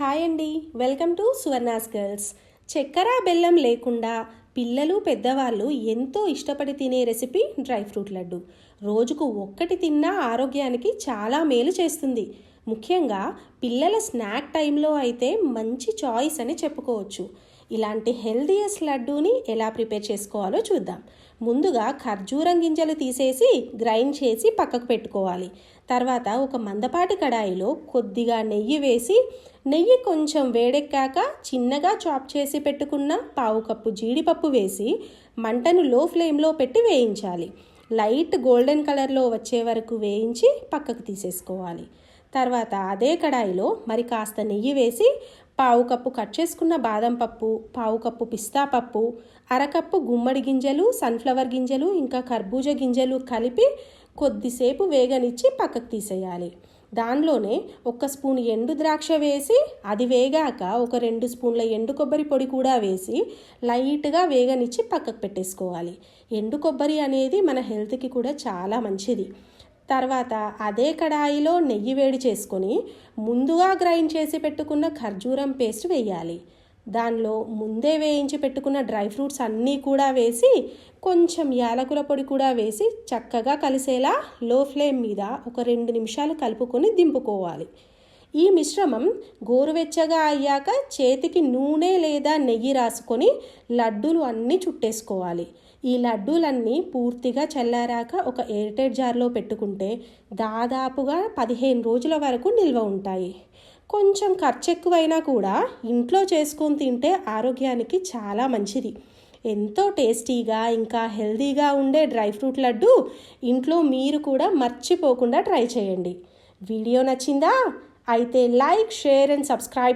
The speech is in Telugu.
హాయ్ అండి. Welcome to Suvarna's girls. చక్కెర బెల్లం లేకుండా పిల్లలు పెద్దవాళ్ళు ఎంతో ఇష్టపడి తినే రెసిపీ డ్రై ఫ్రూట్ లడ్డు. రోజుకు ఒక్కటి తిన్నా ఆరోగ్యానికి చాలా మేలు చేస్తుంది. ముఖ్యంగా పిల్లల స్నాక్ టైంలో అయితే మంచి చాయిస్ అని చెప్పుకోవచ్చు. ఇలాంటి హెల్దీయెస్ట్ లడ్డూని ఎలా ప్రిపేర్ చేసుకోవాలో చూద్దాం. ముందుగా ఖర్జూరం గింజలు తీసేసి గ్రైండ్ చేసి పక్కకు పెట్టుకోవాలి. తర్వాత ఒక మందపాటి కడాయిలో కొద్దిగా నెయ్యి వేసి నెయ్యి కొంచెం వేడెక్కాక చిన్నగా చాప్ చేసి పెట్టుకున్న పావు కప్పు జీడిపప్పు వేసి మంటను లో ఫ్లేమ్లో పెట్టి వేయించాలి. లైట్ గోల్డెన్ కలర్లో వచ్చే వరకు వేయించి పక్కకు తీసేసుకోవాలి. తర్వాత అదే కడాయిలో మరి కాస్త నెయ్యి వేసి పావు కప్పు కట్ చేసుకున్న బాదం పప్పు పావు కప్పు పిస్తా పప్పు అరకప్పు గుమ్మడి గింజలు సన్ఫ్లవర్ గింజలు ఇంకా కర్బూజ గింజలు కలిపి కొద్దిసేపు వేగనిచ్చి పక్కకు తీసేయాలి. దానిలోనే ఒక స్పూన్ ఎండు ద్రాక్ష వేసి అది వేగాక ఒక రెండు స్పూన్ల ఎండు కొబ్బరి పొడి కూడా వేసి లైట్గా వేగనిచ్చి పక్కకు పెట్టేసుకోవాలి. ఎండు కొబ్బరి అనేది మన హెల్త్కి కూడా చాలా మంచిది. తర్వాత అదే కడాయిలో నెయ్యి వేడి చేసుకొని ముందుగా గ్రైండ్ చేసి పెట్టుకున్న ఖర్జూరం పేస్ట్ వేయాలి. దానిలో ముందే వేయించి పెట్టుకున్న డ్రై ఫ్రూట్స్ అన్నీ కూడా వేసి కొంచెం యాలకుల పొడి కూడా వేసి చక్కగా కలిసేలా లో ఫ్లేమ్ మీద ఒక రెండు నిమిషాలు కలుపుకొని దింపుకోవాలి. ఈ మిశ్రమం గోరువెచ్చగా అయ్యాక చేతికి నూనె లేదా నెయ్యి రాసుకొని లడ్డూలు అన్నీ చుట్టేసుకోవాలి. ఈ లడ్డూలన్నీ పూర్తిగా చల్లారాక ఒక ఎయిర్టైట్ జార్లో పెట్టుకుంటే దాదాపుగా పదిహేను రోజుల వరకు నిల్వ ఉంటాయి. కొంచెం ఖర్చు ఎక్కువైనా కూడా ఇంట్లో చేసుకొని తింటే ఆరోగ్యానికి చాలా మంచిది. ఎంతో టేస్టీగా ఇంకా హెల్తీగా ఉండే డ్రై ఫ్రూట్ లడ్డు ఇంట్లో మీరు కూడా మర్చిపోకుండా ట్రై చేయండి. వీడియో నచ్చిందా? అయితే లైక్ షేర్ అండ్ సబ్స్క్రైబ్